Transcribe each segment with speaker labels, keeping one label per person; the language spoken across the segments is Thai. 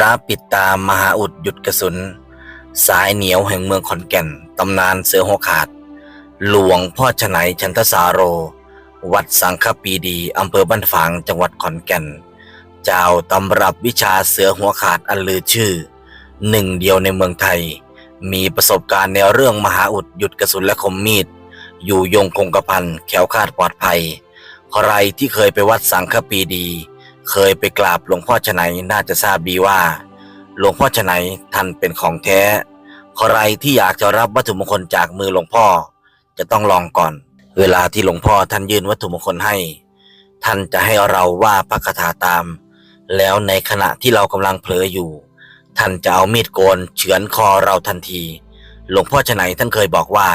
Speaker 1: ระปิดตามหาอุดหยุดกระสุน สายเหนียวแห่งเมืองขอนแก่น ตำนานเสือหัวขาด หลวงพ่อฉไนชันทสาโร วัดสังฆปีดีอำเภอบ้านฝางจังหวัดขอนแก่น เจ้าตำรับวิชาเสือหัวขาดอันลือชื่อ หนึ่งเดียวในเมืองไทย มีประสบการณ์ในเรื่องมหาอุดหยุดกระสุนและคมมีด อยู่ยงคงกระพันแขวคาดปลอดภัย ใครที่เคยไปวัดสังฆปีดี เคยไปกราบหลวงพ่อชไนน่าจะทราบดีว่า หลวงพ่อชไนท่านเป็นของแท้ ใครที่อยากจะรับวัตถุมงคลจากมือหลวงพ่อ จะต้องลองก่อน เวลาที่หลวงพ่อท่านยื่นวัตถุมงคลให้ ท่านจะให้เราว่าพระคาถาตาม แล้วในขณะที่เรากำลังเผลออยู่ ท่านจะเอามีดโกนเฉือนคอเราทันที หลวงพ่อชไนท่านเคยบอกว่า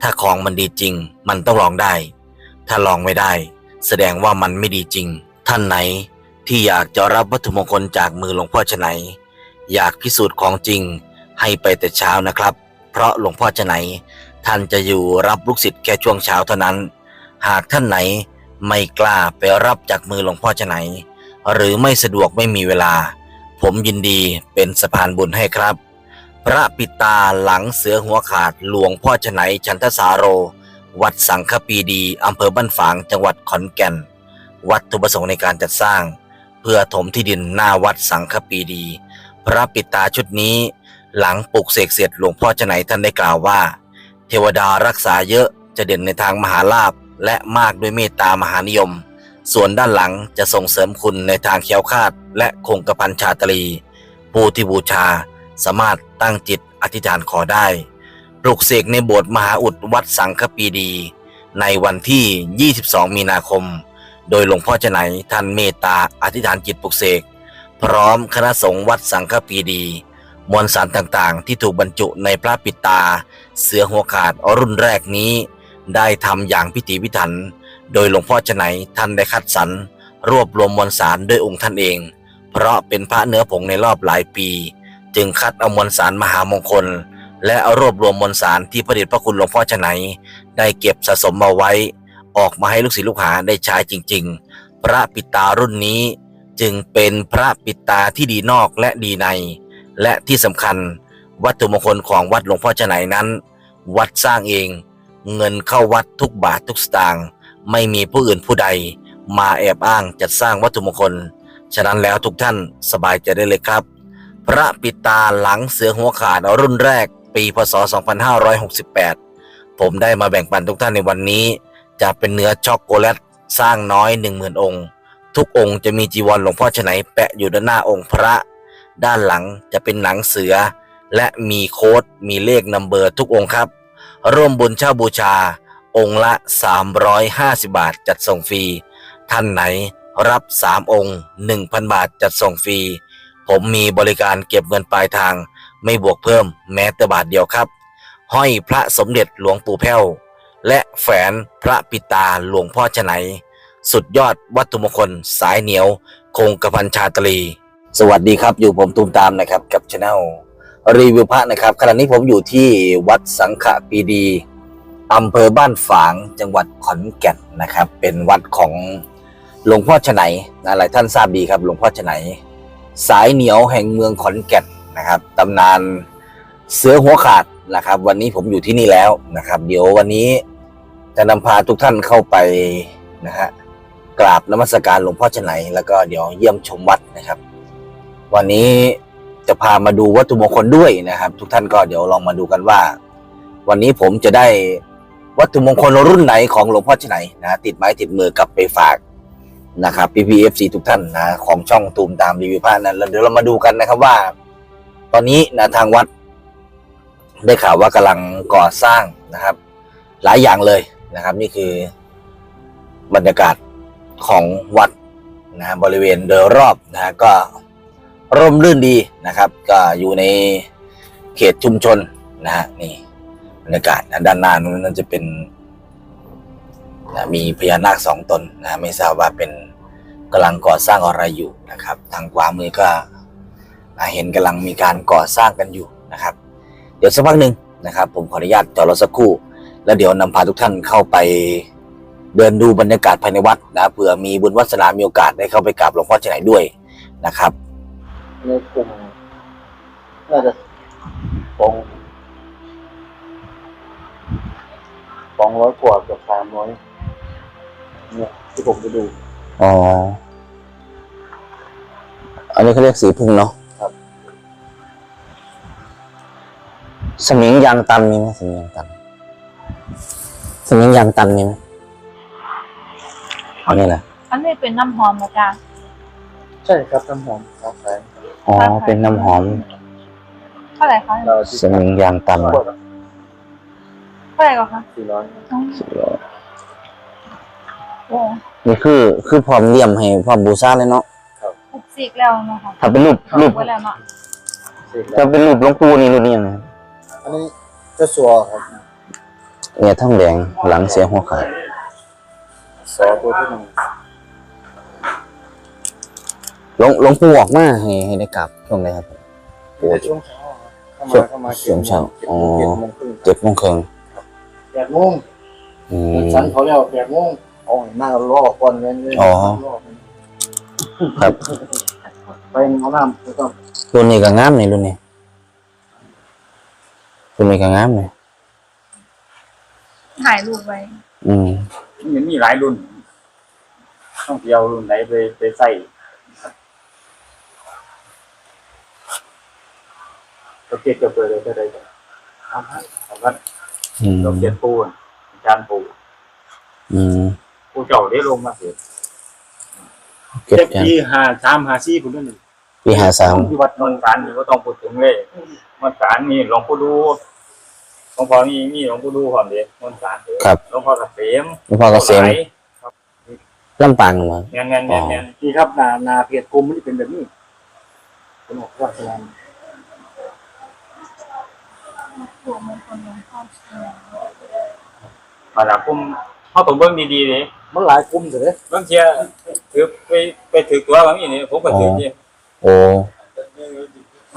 Speaker 1: ถ้าของมันดีจริง มันต้องลองได้ ถ้าลองไม่ได้ แสดงว่ามันไม่ดีจริง ท่านไหน ที่อยากจะรับวัตถุมงคลจากมือหลวงพ่อชไนอยากพิสูจน์ของจริงให้ไปแต่เช้านะครับ เพราะหลวงพ่อชไนท่านจะอยู่รับลูกศิษย์แค่ช่วงเช้าเท่านั้น หากท่านไหนไม่กล้าไปรับจากมือหลวงพ่อชไนหรือไม่สะดวกไม่มีเวลา ผมยินดีเป็นสะพานบุญให้ครับ พระปิตาหลังเสือหัวขาดหลวงพ่อชไนชันทสาโร วัดสังฆปีดีอำเภอบ้านฝางจังหวัดขอนแก่น วัตถุประสงค์ในการจัดสร้าง พื่อถมที่ดินหน้าวัดสังฆปีดี พระปิตาชุดนี้หลังปลุกเสกเสร็จหลวงพ่อชไหนท่านได้กล่าวว่า เทวดารักษาเยอะจะเด่นในทางมหาลาภและมากด้วยเมตตามหานิยม ส่วนด้านหลังจะส่งเสริมคุณในทางเคียวคาด และคงกระพันชาตรี ผู้ที่บูชาสามารถตั้งจิตอธิษฐานขอได้ ปลุกเสกในโบสถ์มหาอุดวัดสังฆปีดี ในวันที่ 22 มีนาคม โดยหลวงพ่อเจไหนท่านเมตตาอธิษฐานจิตปลุกเสก พร้อมคณะสงฆ์วัดสังฆปีดี มวลสารต่างๆ ที่ถูกบรรจุในพระปิดตา เสือหัวขาดรุ่นแรกนี้ ได้ทำอย่างพิถีพิถัน โดยหลวงพ่อเจไหนท่านได้คัดสรรรวบรวมมวลสารด้วยองค์ท่านเอง เพราะเป็นพระเนื้อผงในรอบหลายปี จึงคัดเอามวลสารมหามงคล และเอารวบรวมมวลสารที่พระเดชพระคุณหลวงพ่อชไนได้เก็บสะสมมาไว้ ออกมาให้ลูกศิษย์ลูกหาได้ใช้จริง ๆ พระปิตารุ่นนี้จึงเป็นพระปิตาที่ดีนอกและดีใน และที่สำคัญวัตถุมงคลของวัดหลวงพ่อชไนนั้น วัดสร้างเอง เงินเข้าวัดทุกบาททุกสตางค์ไม่มีผู้อื่นผู้ใด มาแอบอ้างจัดสร้างวัตถุมงคล ฉะนั้นแล้วทุกท่านสบายใจได้เลยครับ พระปิตาหลังเสือหัวขาดรุ่นแรกปีพศ 2568 ผมได้มาแบ่งปันทุกท่านในวันนี้ จะเป็นเนื้อช็อกโกแลตสร้างน้อย10,000องค์ ทุกองค์จะมีจีวรหลวงพ่อฉไนแปะอยู่ด้านหน้าองค์พระ ด้านหลังจะเป็นหนังเสือ และมีโค้ดมีเลขนัมเบอร์ทุกองค์ครับ ร่วมบุญเช่าบูชา องค์ละ 350 บาทจัดส่งฟรี ท่านไหนรับ 3 องค์ 1,000 บาทจัดส่งฟรี ผมมีบริการเก็บเงินปลายทาง ไม่บวกเพิ่มแม้แต่บาทเดียวครับ ห้อยพระสมเด็จหลวงปู่แพ้ว และแฝนพระปิตาหลวงพ่อชไนสุดยอดวัตถุมงคลสายเหนียว คงกระพันชาตรี สวัสดีครับอยู่ผมตูมตามนะครับกับช anel รีวิวพระนะครับขณะนี้ผมอยู่ที่วัดสังขปีดีอำเภอบ้านฝางจังหวัดขอนแก่นนะครับ เป็นวัดของหลวงพ่อชไนนะหลายท่านทราบดีครับ หลวงพ่อชไนสายเหนียวแห่งเมืองขอนแก่นนะครับตำนานเสือหัวขาดนะครับ วันนี้ผมอยู่ที่นี่แล้วนะครับ เดี๋ยววันนี้ จะนำพาทุกท่านเข้าไปนะฮะกราบนมัสการหลวงพ่อชไนแล้วก็เดี๋ยวเยี่ยมชมวัดนะครับ วันนี้จะพามาดูวัตถุมงคลด้วยนะครับ ทุกท่านก็เดี๋ยวลองมาดูกันว่า วันนี้ผมจะได้วัตถุมงคลรุ่นไหนของหลวงพ่อชไนนะติดไม้ติดมือกลับไปฝากนะครับ PPFC ทุกท่านนะของช่องตูมตามรีวิวพระนั้นแล้วเดี๋ยวเรามาดูกันนะครับว่า ตอนนี้นะทางวัดได้ข่าวว่ากำลังก่อสร้างนะครับ หลายอย่างเลย นะครับ นี่คือบรรยากาศของวัดนะบริเวณโดยรอบนะฮะก็ร่มรื่นดีนะครับ ก็อยู่ในเขตชุมชนนะฮะนี่บรรยากาศนะด้านหน้านู้นนั่นจะเป็นนะมีพญานาคสองตนนะไม่ทราบว่าเป็นกำลังก่อสร้างอะไรอยู่นะครับ ทางขวามือก็นะเห็นกำลังมีการก่อสร้างกันอยู่นะครับ เดี๋ยวสักพักหนึ่งนะครับ ผมขออนุญาตจอดรถสักครู่ แล้วเดี๋ยวนำพาทุกท่านเข้าไปเดินดูบรรยากาศภายในวัดนะเผื่อมีบุญวัสนามีโอกาสได้เข้าไปกราบหลวงพ่อที่ไหนด้วยนะครับ
Speaker 2: ในกลุ่มน่าจะสองสองร้อยกว่าเกือบสามร้อยเนี่ยที่ผมไปดู
Speaker 1: อ๋อ อันนี้เขาเรียกสีพึ่งเนาะ
Speaker 2: ครับ
Speaker 1: สมิงยางตันมีไหมสมิงยางตัน สมิงยางตันมีไหมอันนี้แหละ
Speaker 3: อันนี้เป็นน้ำหอมนะจ๊ะ
Speaker 2: ใช่ครับน้ำหอมครับแสง
Speaker 1: อ๋อ เป็นน้ำหอม
Speaker 3: เท่าไหร่คะ
Speaker 2: เราที่
Speaker 1: สมิงยางตัน
Speaker 2: ขวด
Speaker 3: เท่าไหร่ก่อนคะ
Speaker 2: สี่ร้อย
Speaker 3: โอ้
Speaker 1: นี่คือคือพร้อมเลี่ยมให้พร้อมบูชาเลยเนาะ
Speaker 3: ถูกสีกแล้วเนาะคะ
Speaker 1: ถ้าเป็นรูปรูป
Speaker 3: ไว้แล้วเนาะ
Speaker 2: สี่ร้อ
Speaker 1: ถ้ายเป็นรูปหลวงปู่นี่รูปนี้นะ
Speaker 2: อันนี้เจ้าสัวครับ
Speaker 1: เนี่ยท่องแดงหลังเสียหัวขาด
Speaker 2: สอตัวที่หนึ่ง
Speaker 1: หลวงหลวงปู่ออกมาให้ให้ได้กลับช่วงไหนครับปู่
Speaker 2: ในช่วงเช้าครับเข้ามาเข้ามา
Speaker 1: ช่วงเช้าอ๋อ
Speaker 2: เจ็ดโมงครึ่ง
Speaker 1: เจ็ดโมงครึ่ง
Speaker 2: แปดโมง
Speaker 1: อืม
Speaker 2: ฉันเขาเรียกว่าแปดโมงโอ้ยนั่งรอก่อนเลยเลย
Speaker 1: อ๋อครับ
Speaker 2: ไปเอาน้ำแล้วก็
Speaker 1: รุ่นนี้ก็งามนี่รุ่นนี้รุ่นนี้ก็งามนี่
Speaker 3: ถ่ายรูปไว้
Speaker 1: อืม
Speaker 4: มันมีหลายรุ่น ต้องเที่ยวรุ่นไหนไปไปใส่เราเก็บจะเปิดเลยก็ได้แต่ทำให้ทำว่า
Speaker 1: อืม
Speaker 4: เราเก็บปูนอาจารย์ปู
Speaker 1: อืม
Speaker 4: ปูเจ้าได้ลงมาเสีย
Speaker 1: เก็บ
Speaker 4: เจ็บ
Speaker 1: กัน
Speaker 4: ปีหาสามหาสี่คนนั้น
Speaker 1: ปีห้าสาม
Speaker 4: ที่วัดนนท์สารนี่ก็ต้องพูดถึงเลยนนท์สารนี่หลวงปู่ดู หลวงพ่อนี่มีหลวงปู่ดูก่อนเดียนนท์สารเด้อ
Speaker 1: ครับ
Speaker 4: หลวงพ่อเกษม
Speaker 1: หลวงพ่อเกษม
Speaker 4: หลวงพ่อไหล
Speaker 1: ลำปางมา
Speaker 4: เงี้ยเงี้ยเงี้ยเงี้ย
Speaker 2: นี่ครับนานาเพจกลุ่มมันเป็นแบบนี้เป็นออกราชการ
Speaker 3: ถูกมงคลหลวงพ่อเชียง
Speaker 4: มาแล้วผมเขาต้องเบิ่งดีๆเลย
Speaker 2: มันหลายกลุ่มเสียเลย
Speaker 4: บางเทียถือไปไปถือตัวบางอย่างนี้ผมก็ถือนี่
Speaker 1: โอ้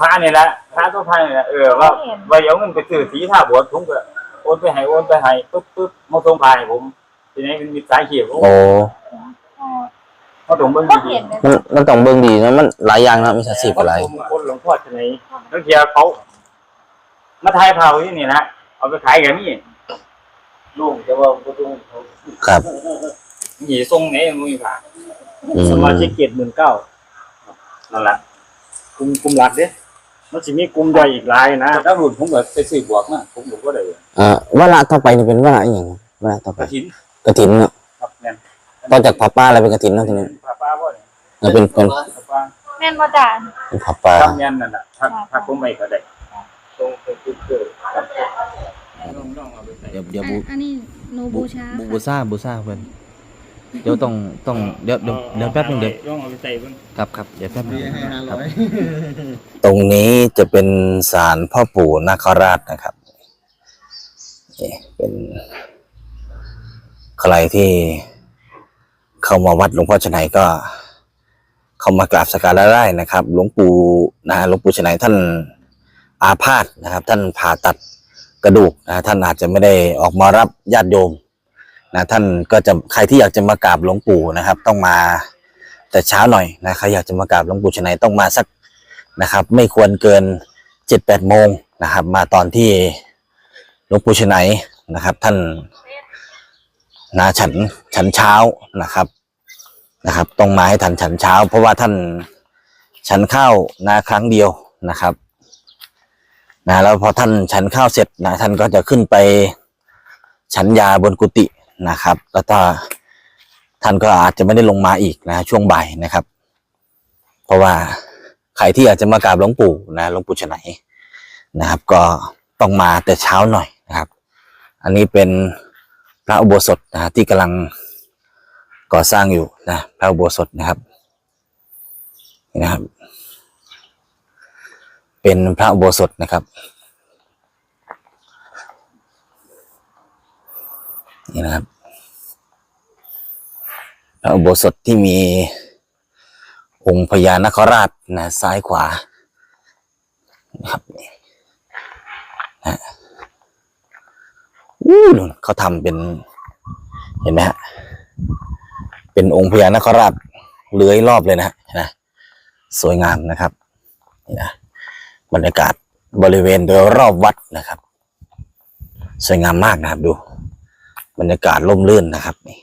Speaker 4: พระนี่แหละพระต้องพระนี่แหละเออว่าว่าเอาเงินไปซื้อสีท่าบวชผมก็โอนไปให้โอนไปให้ปุ๊บปุ๊บมาส่งพายผมทีนี้มันมีสายเขียว
Speaker 1: โอ้
Speaker 3: พ่อ
Speaker 4: เขาต้องเบิ่ง
Speaker 3: ก็
Speaker 4: ดี
Speaker 3: เห็นเลย
Speaker 1: มันมันต้องเบิ่งดีนะมันหลายอย่างนะมีสัดสี
Speaker 4: ๆ
Speaker 1: กับหลาย
Speaker 4: ผมคนหลวงพ่อที่ไหนบางเทียเขามาทายพาที่นี่นะเอาไปขายกันนี่
Speaker 2: ลุงแต่ว่าประตูเขา
Speaker 1: ครับ
Speaker 4: หนีทรงไหนมึงมีผ่า
Speaker 1: อืม
Speaker 2: สมาชิกเกียรติหมื่นเก้า
Speaker 4: นั่นแหละ
Speaker 2: กลุ่มกลุ่มหลักเด้ มันสิมีกลุ่มย่อยอีกหลายนะ
Speaker 4: ถ้ารุ่นผมก็ไปซื้อบวกนะผมก็บ่ได้
Speaker 1: อ่าเวลาต่อไปนี่เป็นเวลาอหย่างเวลาต่อไป
Speaker 4: กระถิน
Speaker 1: กระถินเนาะ
Speaker 4: ครับแม่น
Speaker 1: ต่อจากผ้าป่าอะไรเป็นกระถินเนาะทีนี้
Speaker 4: ป้าป้าบ่เนี่ย
Speaker 1: แล้วเป็นคน
Speaker 4: ป้า
Speaker 3: แม่นว่าจ้ะ
Speaker 1: เป็นผ้าป่า
Speaker 4: ทำแม่นนั่นน่ะถ้าถ้าผมไม่ก็ได้ตรงไปคือคือครับน้องๆเอาไปใส่
Speaker 5: เดี๋ยวเดี๋ยว
Speaker 6: อั
Speaker 5: บู
Speaker 6: นอันนี้โนบูชา
Speaker 5: บูบูซ่าบูซ่าเพิ่น เดี๋ยวต้องต้องเดี๋ยวเดี๋ยวเดี๋ยวแป๊บนึงเดี๋ยว
Speaker 4: ลองเอาไปใส่เบิ่ง
Speaker 5: ครับครับเดี๋ยวแป๊บนึงครับ
Speaker 1: ตรงนี้จะเป็นศาลพ่อปู่นาคราชนะครับนี่เป็นใครที่เข้ามาวัดหลวงพ่อชนัยก็ เข้ามากราบสักการะได้นะครับ หลวงปู่นะฮะหลวงปู่ชนัยท่านอาพาธนะครับ ท่านผ่าตัดกระดูกนะท่านอาจจะไม่ได้ออกมารับญาติโยม นะท่านก็จะใครที่อยากจะมากราบหลวงปู่นะครับ ต้องมาแต่เช้าหน่อยนะใครอยากจะมากราบหลวงปู่ชนัยต้องมาสักนะครับ ไม่ควรเกินเจ็ดแปดโมงนะครับ มาตอนที่หลวงปู่ชนัยนะครับ ท่านนาฉันฉันเช้านะครับนะครับ ต้องมาให้ทันฉันเช้า เพราะว่าท่านฉันข้าวนาครั้งเดียวนะครับนะแล้วพอท่านฉันข้าวเสร็จนะท่านก็จะขึ้นไปฉันยาบนกุฏิ นะครับ แล้วก็ท่านก็อาจจะไม่ได้ลงมาอีกนะช่วงบ่ายนะครับ เพราะว่าใครที่อยากจะมากราบหลวงปู่นะหลวงปู่ชนัยนะครับ ก็ต้องมาแต่เช้าหน่อยนะครับ อันนี้เป็นพระอุโบสถนะฮะที่กำลังก่อสร้างอยู่นะพระอุโบสถนะครับนี่นะครับ เป็นพระอุโบสถนะครับ นี่นะครับพระอุโบสถที่มีองค์พญานคราชนะซ้ายขวานะครับนะอู้เขาทำเป็น เห็นไหมฮะเป็นองค์พญานคราชเลื้อยรอบเลยนะฮะนะสวยงามนะครับนี่นะบรรยากาศบริเวณโดยรอบวัดนะครับ สวยงามมากนะครับดู บรรยากาศร่มรื่นนะครับนี่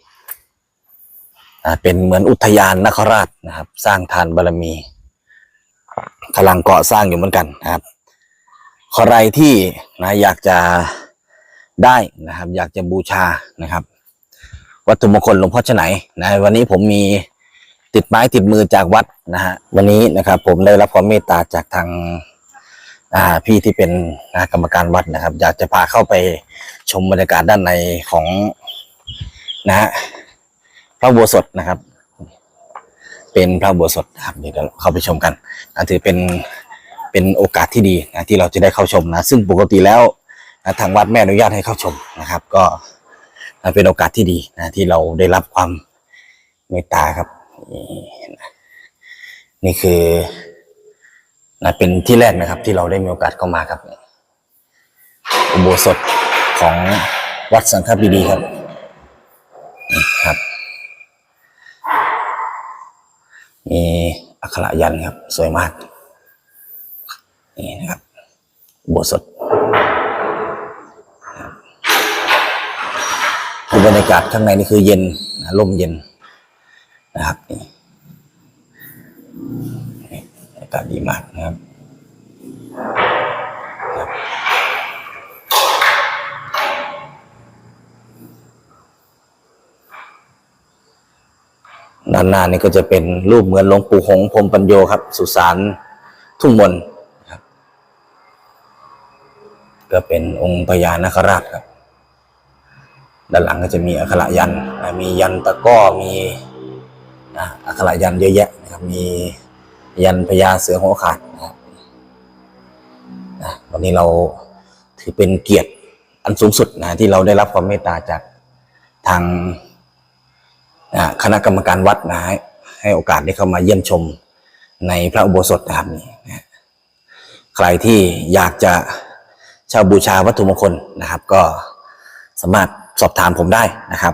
Speaker 1: เป็นเหมือนอุทยานนคราชนะครับ สร้างทานบารมีกำลังก่อสร้างอยู่เหมือนกันนะครับใครที่นะอยากจะได้นะครับ อยากจะบูชานะครับ วัตถุมงคลหลวงพ่อชไหนนะวันนี้ผมมีติดไม้ติดมือจากวัดนะฮะวันนี้นะครับ ผมได้รับความเมตตาจากทาง อ่าพี่ที่เป็นนะกรรมการวัดนะครับ อยากจะพาเข้าไปชมบรรยากาศด้านในของนะพระอุโบสถนะครับ เป็นพระอุโบสถครับเดี๋ยวเราเข้าไปชมกันนะถือเป็นเป็นโอกาสที่ดีนะที่เราจะได้เข้าชมนะ ซึ่งปกติแล้วนะทางวัดไม่อนุญาตให้เข้าชมนะครับ ก็นะเป็นโอกาสที่ดีนะที่เราได้รับความเมตตาครับ นี่คือ นะเป็นที่แรกนะครับ ที่เราได้มีโอกาสเข้ามาครับ อุโบสถของวัดสังฆปีดีครับนี่ครับ มีอักขระยันครับ สวยมากนี่นะครับอุโบสถคือบรรยากาศข้างในนี่คือเย็นนะลมเย็นนะครับนี่ กาศดีมากนะครับด้านหน้านี่ก็จะเป็นรูปเหมือนหลวงปู่หงส์พรมปัญโยครับ สุสานทุ่งมนครับ ก็เป็นองค์พญานาคราชครับ ด้านหลังก็จะมีอักขระยัน มียันตะก้อ มีอ่าอักขระยันเยอะแยะนะครับ มี ยันพญาเสือหัวขาดนะครับวันนี้เราถือเป็นเกียรติอันสูงสุดนะที่เราได้รับความเมตตาจากทางคณะกรรมการวัดนะให้ให้โอกาสได้เข้ามาเยี่ยมชมในพระอุโบสถนะครับนี่นะใครที่อยากจะเช่าบูชาวัตถุมงคลนะครับ ก็สามารถสอบถามผมได้นะครับ